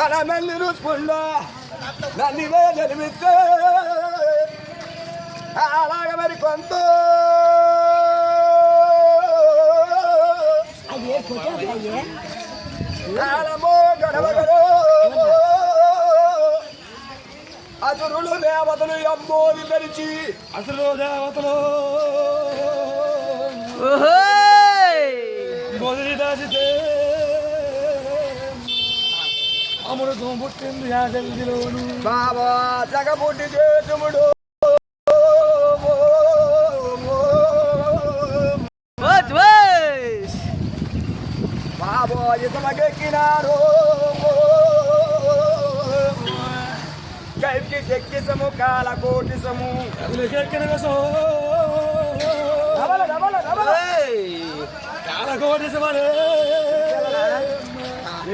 కలమెల్లి రుచుకుండా నన్ను జన్మిస్తే. అలాగ మరి కొంత. కాలమో గడవగడో. అసురులు దేవతలు అమ్మోని తెరిచి అసలు దేవతలు. మొదటి దాచితే అమృతం పుట్టింది ఆ జల్దిలోను. బాబా జగబుడ్డి చేసుముడు. బాబో ఇసమకెక్కినారు. కైకి చెక్కిసము కాల కోటిసము ఎక్కిన కోసం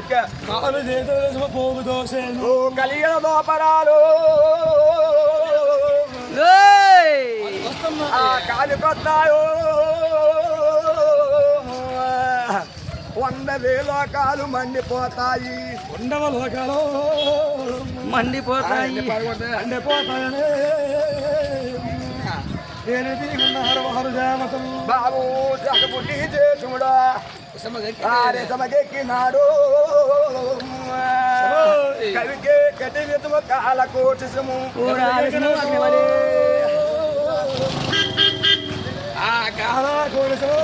కాలు చేతులు పోగు దోసేను ఓ కలిగిన దోపరాలు కాలు కొత్తాయో వంద వేల కాలు మండిపోతాయి ఉండవ లోకాలు మండిపోతాయి అంటే పోతాయనే నేను ఉన్నారు వారు దేవతలు బాబు జగబుడ్డి చేసుముడా आरे समगे किनारो। कवि के कटे तुम काला कोट समू वाले। आ काला कोट समू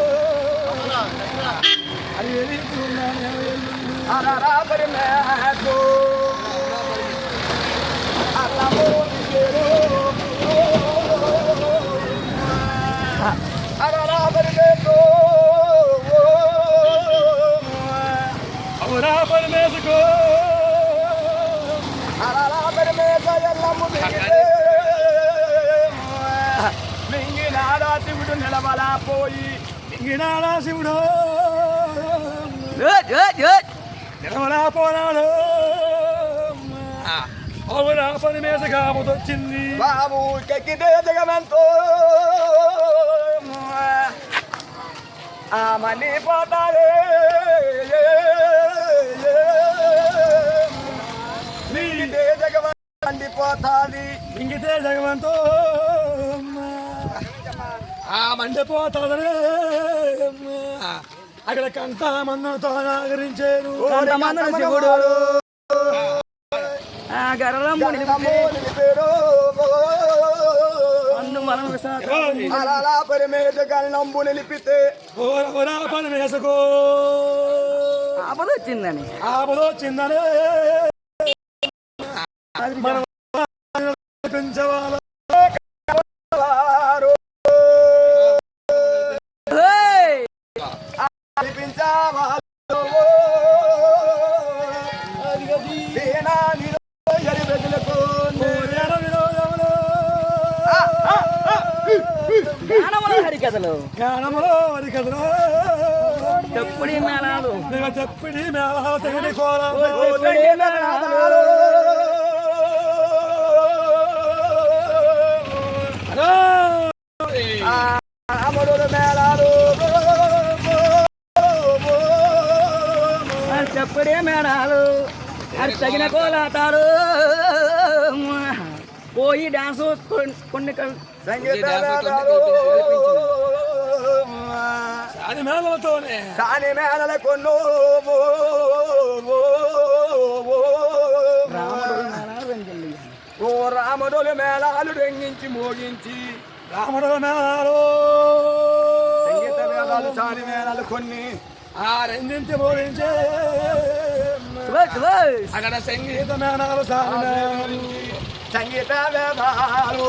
अरे आरा राबर मैं तो। आला मोदी के आरा పరమేశకో మేక ఎల్లమ్ము మింగినాడా శివుడు నిలబలా పోయి ఇంగినాడా శివుడు నిలవలా పోనాడు అవురా పరమేశ కాపుతొచ్చింది బాబు కెక్కితే జగమంతో. ఆ మనీ పోతారే జగమండి పోతాది ఇంగితే జగవంతో ఆ మండిపోతాదనే అక్కడ కంట మందుతో నాగరించారు శివుడు. అందు మనం అలా పరిమేద గల్లంబు నిలిపితే పరమేశకో ఆపద వచ్చిందని ఆపదొచ్చిందనే. మనం వారు ఓరేర వినోదములు జ్ఞానముల అది కదరా చెప్పుడి మేళాలు. చెప్పిడి మేళ తెగడి కోర మేళాలు చెప్పుడే మేళాలు అది తగిన కోలాటాలు. పోయి డాన్స్ కొన్ని అది మేళలతోనే. సాని మేళల కొన్ను. ఓ రాముడులు మేళాలు రెంగించి మోగించి రాముడు మేళాలు. మేళాలు సాని మేళాలు కొన్ని ఆ రెండింటి బోధించే. అక్కడ సంగీత మేళాలు సారి మేళాలు సంగీత వేదాలు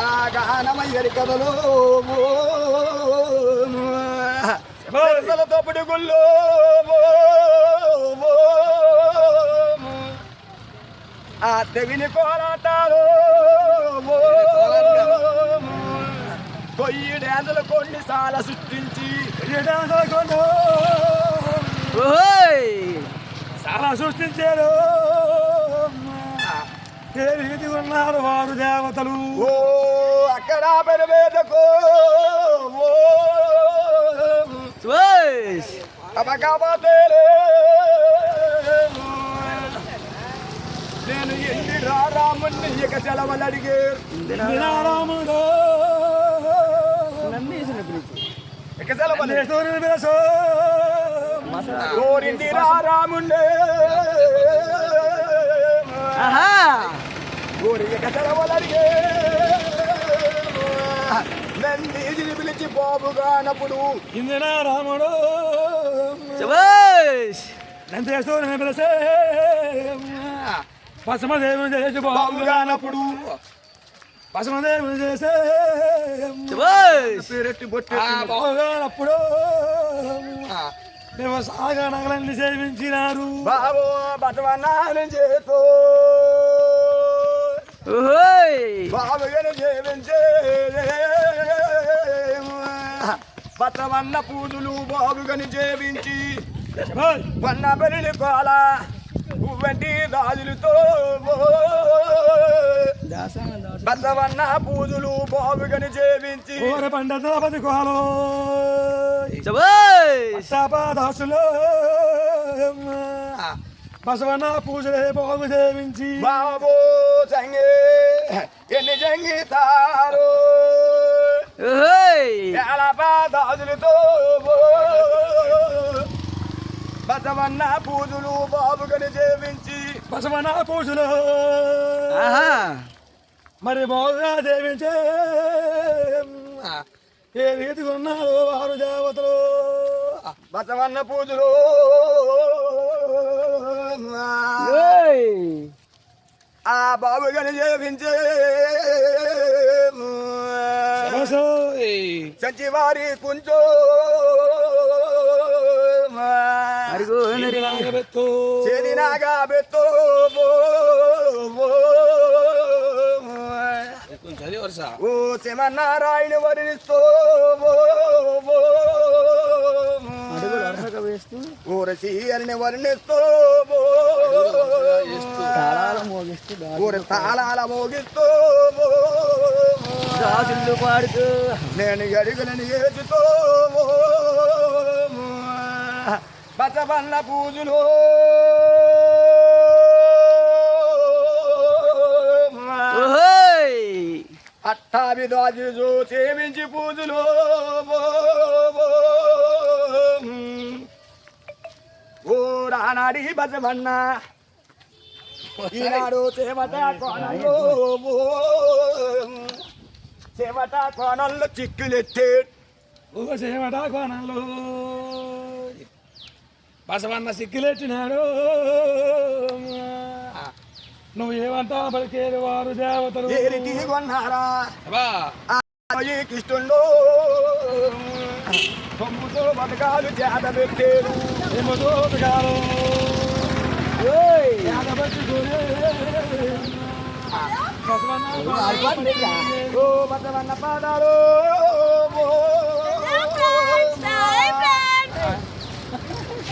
ఆ గానమయ్యరి కథలు తప్పుడు గుళ్ళు ఆ తెవిని కోలాటాలు కొయ్యి డ్యాందులు కొన్ని సాల సృష్టించి. కొండు ఓయ్! చాలా సృష్టించారు. ఏ రీతి ఉన్నారు వారు దేవతలు? ఓ అక్కడ పెరవేదకు. నేను ఎన్ని రాముణ్ణి ఇక సెలవులు అడిగే రాముడు ఇక సెలవులు సూర్యుని పిలుసు కోరింది రాముండే. నందీజిని పిలిచి బాబుగానప్పుడు ఇందిన రాముడు. శబాష్ నందేశ్వరుని పిలిసే పసమదేవుని చేసి బాబుగా బాబుగానప్పుడు పసమదేవుని చేసే. బాగుగానప్పుడు మేము సాగా నగలన్నీ సేవించినారు. బాబు బతవన్నాను చేతో ఓహోయ్! బాబుగను జీవించే బతవన్న పూజలు బాబుగని జీవించి! వన్న బెల్లి కోల పువ్వంటి రాజులతో దాస బతవన్న పూజలు బాబుగని జీవించి ఊర పండ ద్రౌపది కోలో శబాష్! శాపాదాసులు బసవన్న పూజలే బాగు సేవించి బాబు సంగే ఎన్ని జంగితారు. ఏలపాదాదులతో బసవన్న పూజలు బాబుగని జీవించి బసవన్న పూజలు. ఆహా! మరి సేవించే ఏ రీతిగా ఉన్నారు వారు దేవతలు? బసవన్న పూజలు. ఆ బాబుగని జీవించే సంచివారి కుంచో చేదినాగా బెత్తో ఓ శివనారాయణ వరిస్తూ అడుగులు వరుసగా వేస్తూ. ఊరసి అని వర్ణిస్తూ తాళాలు మోగిస్తూ ఊరి తాళాల మోగిస్తూ దాసులు పాడుతూ. నేను అడుగులను ఏచుతూ బసవన్న పూజలు. అట్టావి సేవించి పూజలు ఓ రానాడి బసవన్న ఈనాడు చేమట కోణలు చేమట కోణంలో చిక్కులెత్తే ఓ చేమట కోణంలో బసవన్న సిక్కులెట్టినాడు నువ్వు ఏమంటా పలికేరు వారు దేవతలు. కొన్నారా? కిష్టుండో. తొమ్మిదో బతకాలు చేత పెట్టేరు. ఏడబెట్టుకునే. బసవన్న ఓ బతవన్న పాదాలు.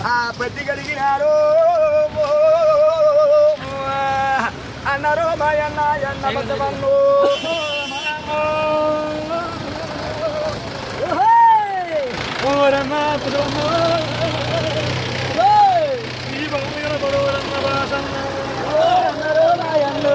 ఆ ప్రతి గడిగినారు అన్నారు మాయన్న ఓహోయ్ ఊరన్న పురమ్మ, ఓయ్ ఈ భూమిగల బరువురన్న భాషన్న. అన్నారు నాయన్ను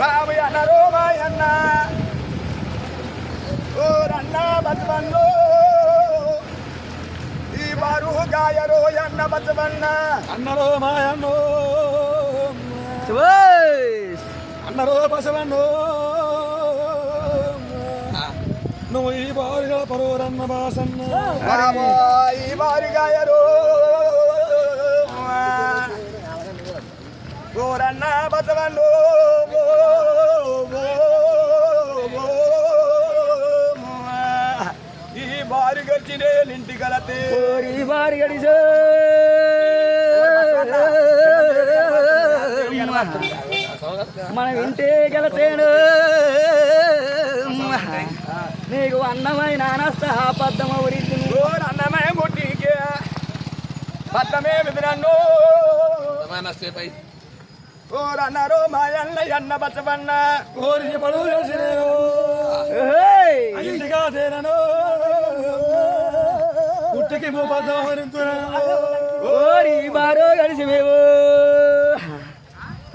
బాబు అన్నారు మాయన్న ఓ రన్న బతువన్ను ఈ బారు గాయరు అన్న బతువన్న అన్నరో మాయన్నో అన్నరో బసవన్నో నువ్వు ఈ బారుగా పరోరన్న బాసన్న ఈ బారిగాయరు. ఓరన్న బసవన్ను ఈ బారి గడిచినే ఇంటి గలతే ఓరి బారి గడిసే మనం ఇంటే గెలతేను. నీకు అన్నమైన పద్దమ ఉరిద్దు ఓరన్నమే ముట్టికే పట్టమే విధనన్ను ఓరన్నరో మాయన్న అన్న బసవన్న. కోరి పడు ఇంటిగా చేరను పుట్టికి ఓరి బారో గడిసి మేము.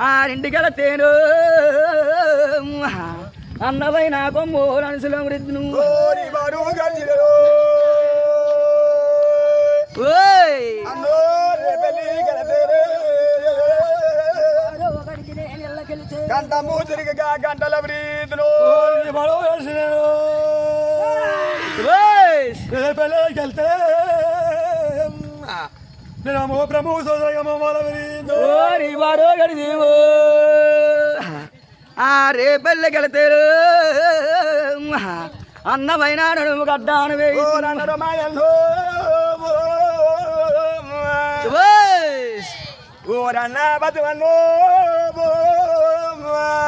ఆరింటికల తేను. అన్నమైన కొమ్ము వృద్ధును ఓరి బారు గడిచినో ఓయ్! అన్నో! గంట మూతిరిగా గంటల వ్రీతులు ఓయ్ రేపెళ్ళకి వెళ్తే నేను ప్రభు సోదరగమ మొదలు ఓరి బారో గడిసి ఆ రేపెళ్ళ గెలతేరు అన్నమైన నడుము గడ్డాను ఓరన్న బతువన్నో.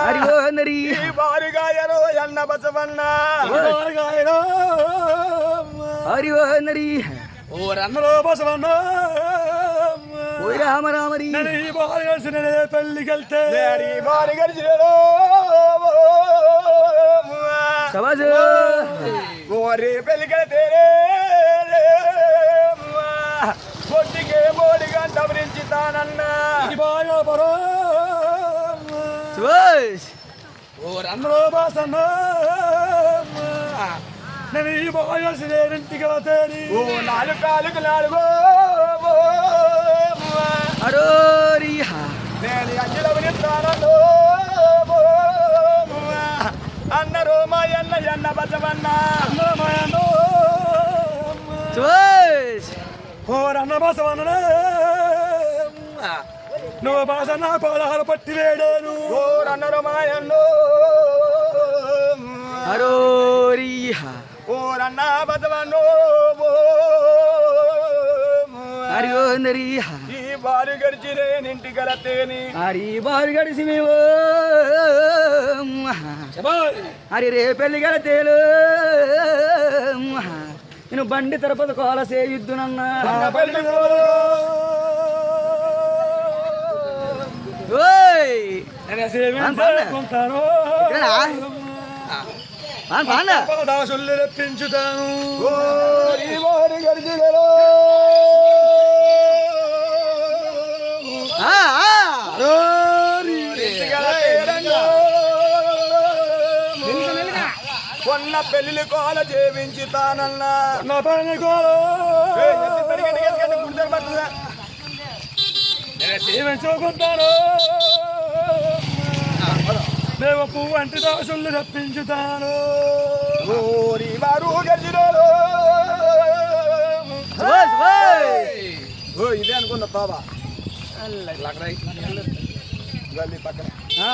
అరిగో నరి ఈ బారిగాయరో అన్న బసవన్న. అరిగో నరి ఊరన్నలో బసవన్న ఓయ్ రామ రామరి. ఈ బాగా కలిసిన వెళ్తే నేడి బారి గడిచినో సమాజ ఓరి పెళ్ళికెళతేరే పొట్టికే మోడి గంట గురించి తానన్నా ఈ బాగా పరో సుభాష్ ఊరన్నలో బసన్న నేను ఈ కలిసిన ఇంటికి వెళ్తేని ఓ నాలుగు కాలుకు నాలుగు. అరోరి నేను అంజల వినిస్తానో అన్నరు మా అన్న అన్న బసవన్న అన్నమయనో సుభాష్ ఓరన్న బసవన్న నువ్వు బాసన్న పదహారు పట్టి వేడాను. అన్నో అరోరి ఓ అరిగో నరి ఈ బాలు గడిచిరే ఇంటి గలతేని అరి బారు గడిసి మేము అరి రేపెళ్ళి గలతేలు నేను బండి తిరుపతి కోల సేయుద్దునన్నా దాసుల్ని రప్పించుతాను. కొన్న పెళ్ళి కోల చేయించుతానన్నా నా పైన గోలు ఏ, ఎత్తి పెరిగండి, ఎత్తుకండి, గుండెలు పట్టుదా. సేవించుకుంటాను దేవ పువ్వు అంటే దాసుల్ని రప్పించుతాను. ఓరి వారు ఓ ఇదే అనుకున్నా బాబా. గల్లీ పక్కన.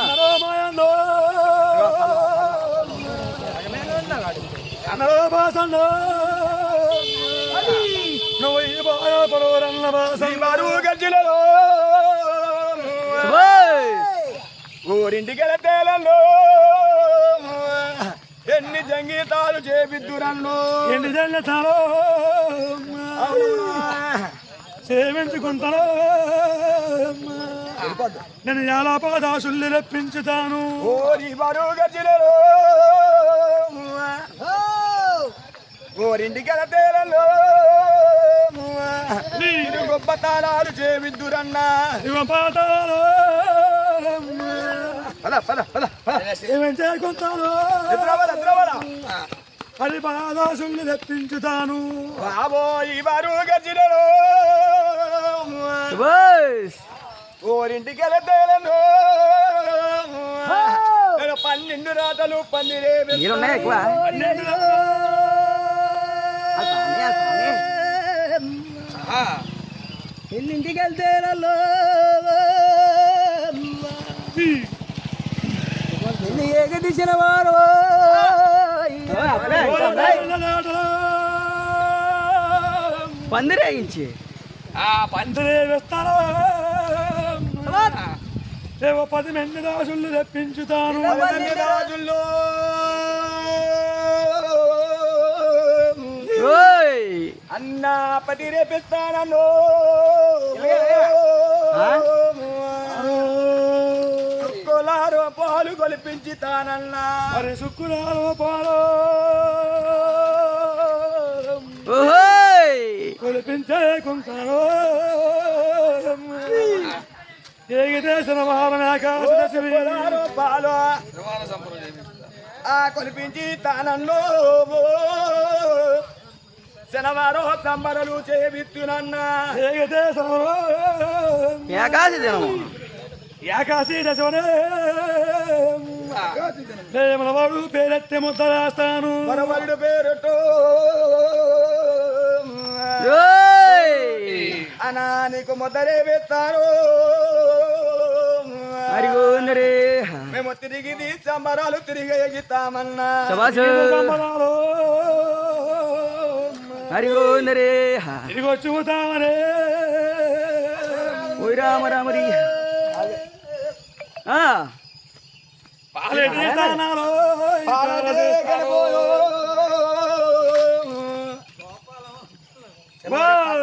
నరమాయందో కన్నడ భాషలో నువ్వు ఈ బాగా పడవరన్న భాష ఈ వారు సుభాష్ ఊరింటికి తేలలో ఎన్ని సంగీతాలు చేపిద్దురన్ను ఎండి జల్లతాను సేవించుకుంటాను నేను ఎలా దాసుల్ని రప్పించుతాను. ఓరి వారు గడిచిరో ఊరింటికి తేలలో మీరు గొప్ప తాళాలు చేపిద్దురన్నా ఇవ పాఠాలు పద పద పద రప్పించుతాను బాబో ఈ వారు సుభాష్ ఊరింటికి పన్నెండు రాతలు పన్నెండే పన్నెండు వెళ్తేనల్లో ఎన్ని ఏకదిశల వారు. పందిరేగించి ఆ పందిరే వేస్తాను. ఏవో పది మంది దాసులు తెప్పించుతాను. ఓయ్ అన్న పది రేపిస్తానన్ను. ఆ? కులారు పాలు కొలిపించి తానన్నా. మరి శుక్రాలు పాలు కొలిపించే దశమి. కులారు పాలు. ఆ కొలిపించి తానన్ను. శనివారం సంబరలు చేవిత్తునన్నా ఏకాశి దినము. ఏకాశి దశమనే మనవాడు పేరెత్తి ముద్ద వేస్తాను మనవరుడు పేరుతో ఓయ్ అనా నీకు మొదలే వేస్తారు. మేము తిరిగి నీ సంబరాలు తిరిగి ఎగితామన్నా. సంబరాలు. మరి గోందరే తిరిగి వచ్చి చూతామనే ఓయ్ రామ రామరి పాలెటి.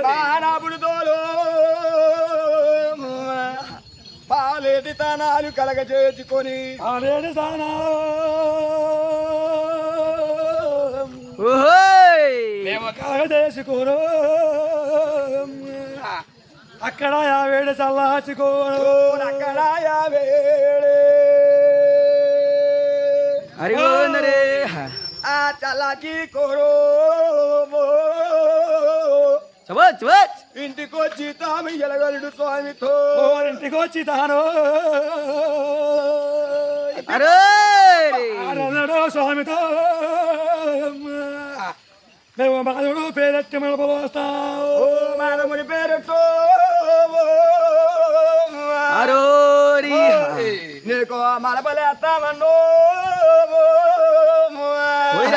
పానాపుడు తోలు. పాలేటి తానాలు కలగ చేసుకొని పాలెటి స్థానాలు ఓహోయ్ మేము కలగదేసుకోరు అక్కడ యావేడు చల్లాచుకోరు అక్కడ యావేళే. మరి గోందరే ఆ చలాకి కోరో శబాస్ శబాస్ ఇంటికొచ్చి తాము ఎలగలుడు స్వామితో ఇంటికి వచ్చి తాను అరే ఆరాధనలో స్వామితో మేము మాధవుడు పేరెత్తి మన వస్తాం ఓ మానవుని అరోరి. నీకు మలపలేస్తామన్నో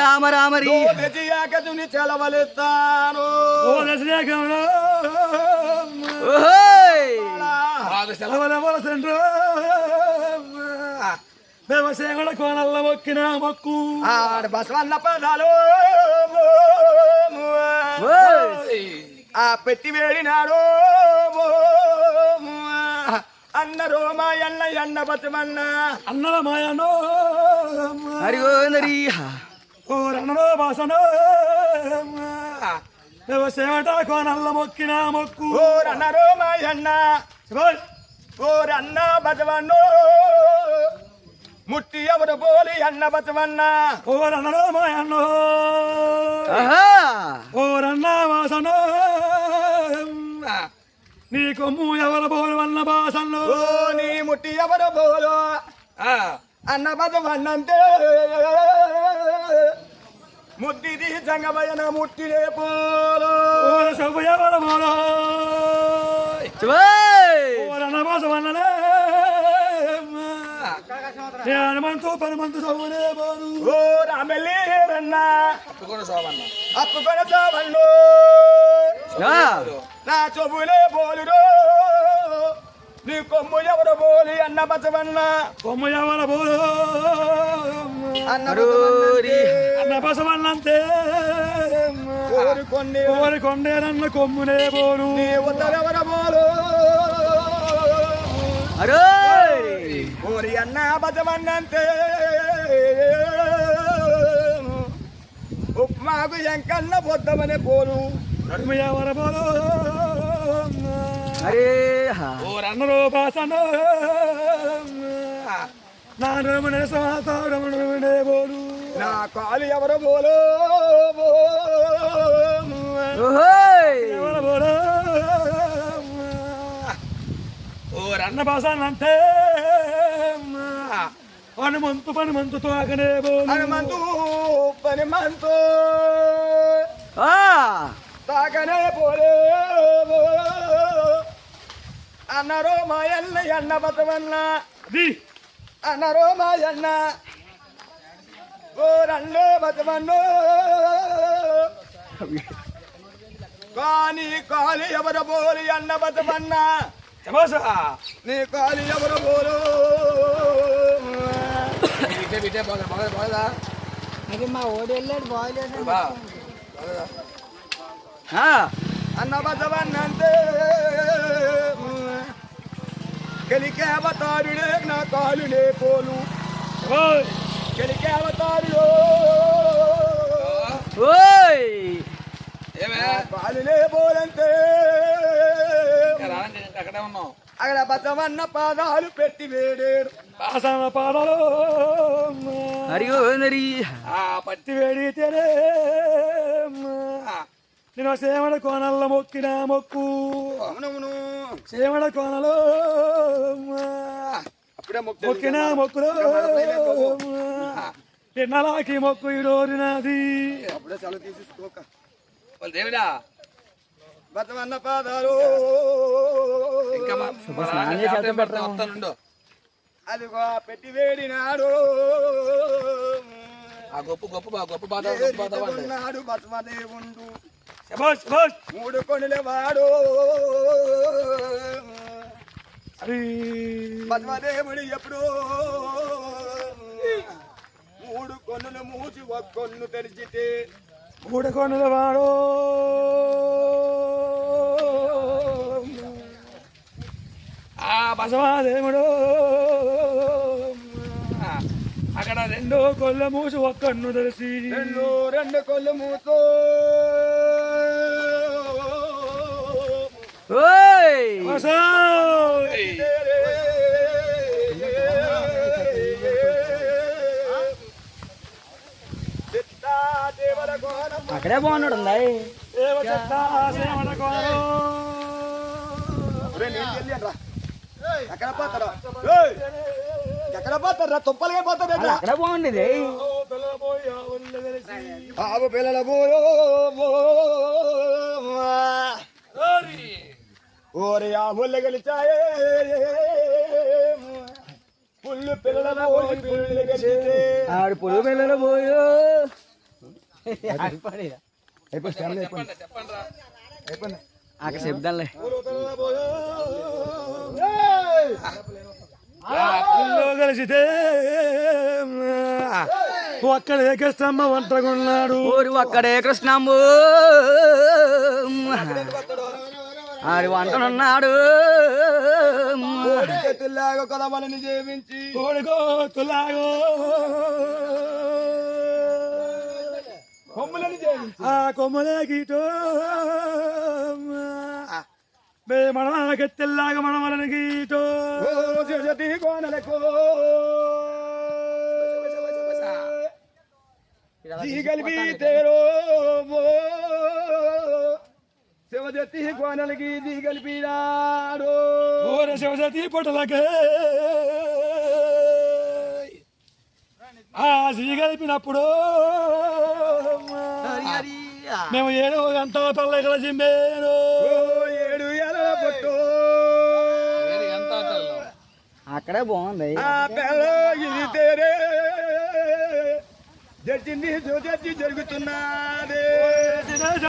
రామ రామరి తెచ్చియాకతుని చెలవలిస్తాను. ఓహోయ్. సెలవులవలసిండ్రు మేము సేగడ కోనల్ల మొక్కిన మొక్కు. ఆడ బసవన్న పదాలు. ఆ పెట్టి వేడినాడు అన్న రోమా ఎన్న ఎన్న బతుమన్న. అన్నల మాయనో మరి గోందరి ఓ రన్నడో బాసనో సేవట కోనల్ల మొక్కిన మొక్కు. ఓ రన్న రోమా ఎన్న శభాష్. ఓ రన్న బతవన్నో ముట్టి ఎవరు పోలి అన్న బతవన్న ఓ రన్నడో మాయన్నో. ఆహా. ఓ రన్న వాసనో నీ కొమ్ము ఎవరు బోలు అన్న బాసన్నో? ఓ నీ ముట్టి ఎవరు పోలో అన్న బతవన్నంతే ముద్దిది జంగమయన ముట్టినే పోలో. ఓ సబ్బు ఎవరు బోలో? రన్న బాసవన్ననే ఏ హనుమంతు పనుమంతు సవ్వునే బోలు ఓ రామెల్లి రన్న అప్పుకొన సోవన్ను. యా నా చెబులే బోలురో నీ కొమ్ము ఎవరు బోలి అన్న బసవన్న కొమ్ము ఎవరు బోలు అన్న అరోరి అన్న బసవన్నంతే కోరుకొని కోరి కొండేనన్న కొమ్మునే బోలు ఉత్తరెవర బోలు అరోరి ఓరి అన్న బసవన్నంతే ఉప్మాకు ఎంకన్న పొద్దమనే పోలు నడుము ఎవరు బోలు అరే హా. ఓ రన్నరో బాసనో నా రమణ రమణే బోలు నా కాలు ఎవరు బోలు ఎవరు బోలు ఓ రన్న బాసనంటే హనుమంతు పనుమంతుతో అగనే బోలు హనుమంతు పనిమంతు. ఆ. తాకనే పోలే. అన్నరో మాయన్న ఎన్న బతవన్న. అది అన్నరో మాయన్న ఓ రండే బతవన్నో. కాని కాలి ఎవరు పోలి అన్న బతవన్న. శబాసా నీ కాలి ఎవరు పోలు. అది మా ఓడి వెళ్ళాడు ఆ అన్న బతవన్నంతే కెలికే అవతారుడే నా కాలునే పోలు అవతారులో ఓయ్ కాలునే పోలంతే అక్కడే ఉన్నాం అక్కడ బతవన్న పాదాలు పెట్టి వేడేరు పాసాన పాదాలు అడిగో నరి ఆ పట్టి వేడితేనే నేను సేమడ కోనల్ల మొక్కిన మొక్కు. అవునవును. సేమడ కోనలో అప్పుడే మొక్కు. మొక్కిన మొక్కులో ఎన్నలాకి మొక్కు ఇడోరినది అప్పుడే సెలవు తీసుకోక వాళ్ళు దేవుడా? బతవన్న పాదాలు. అదిగో పెట్టి వేడినాడు ఆ గొప్ప గొప్ప గొప్ప బాధ గొప్ప బాధ అంటే. మూడు కొనులే వాడు. అది బసవదేవుడు ఎప్పుడు. మూడు కొన్నులు మూసి ఒక కొన్ను తెరిచితే మూడకొండల వాడు. ఆ బసవాదేవుడు. అక్కడ రెండో కొల్ల మూసి ఒక్కన్ను తెలిసి రెండు రెండు కొళ్ళు మూతో అక్కడే బాగున్నాడు రా. ఎక్కడ పోతారా! ఎక్కడ పోతారా తుప్పలుగా పోతారా అక్కడే బాగుండేది. ఆవు పిల్లల పోయో ఓరి. ఓరి ఆవుల గెలిచాయే. పుల్లు పిల్లల పోయి పిల్లలు ఆడు పొడుగు పిల్లలు పోయో. చెప్పండి చెప్పండి రా. అక్కడ చెప్దాంలే ఆ పిల్లో కలిసితే ఒక్కడ ఏకస్తమ్మ వంటకున్నాడు ఊరు అక్కడే కృష్ణంబు ఆడి వంటనున్నాడు. చేతుల్లాగా కొలవలని జీవించి. కోడికో తులాగో కొమ్ములని జీవించి. ఆ కొమ్మలే గీటో. బే మనకెత్తెల్లాగా మనమలని గీటో. కోనలకు. జీగల్బి తేరో శివజతి కోనలకి జీగల్పినాడు ఓర శివసతి పొట్టలకే ఆ సీగలిపినప్పుడు మేము ఏడు గంట పల్ల ఇక్కడ ఓ ఏడు ఎల పొట్టు అక్కడే బాగుంది ఆ పిల్ల ఇది తేరే జడ్జిని జడ్జి జరుగుతున్నా